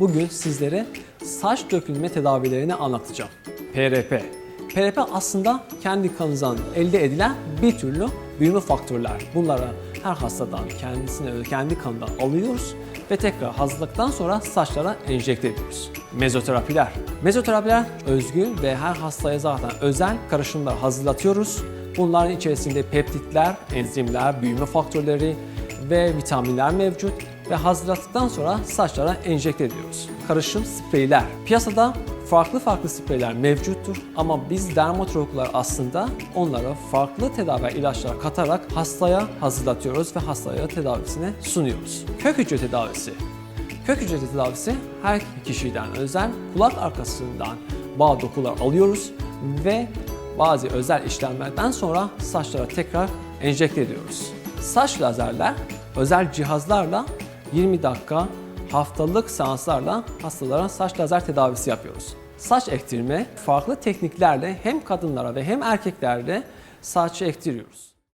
Bugün sizlere saç dökülme tedavilerini anlatacağım. PRP. PRP aslında kendi kanınızdan elde edilen bir türlü büyüme faktörler. Bunları her hastadan kendisine kendi kanından alıyoruz ve tekrar hazırlıktan sonra saçlara enjekte ediyoruz. Mezoterapiler. Mezoterapiler özgün ve her hastaya zaten özel karışımlar hazırlatıyoruz. Bunların içerisinde peptitler, enzimler, büyüme faktörleri ve vitaminler mevcut ve hazırladıktan sonra saçlara enjekte ediyoruz. Karışım spreyler. Piyasada farklı farklı spreyler mevcuttur ama biz dermatologlar aslında onlara farklı tedavi ilaçlar katarak hastaya hazırlatıyoruz ve hastaya tedavisini sunuyoruz. Kök hücre tedavisi. Kök hücre tedavisi her kişiden özel kulak arkasından bağ dokular alıyoruz ve bazı özel işlemlerden sonra saçlara tekrar enjekte ediyoruz. Saç lazerler özel cihazlarla 20 dakika haftalık seanslarla hastalara saç lazer tedavisi yapıyoruz. Saç ektirme farklı tekniklerle hem kadınlara ve hem erkeklerde saç ektiriyoruz.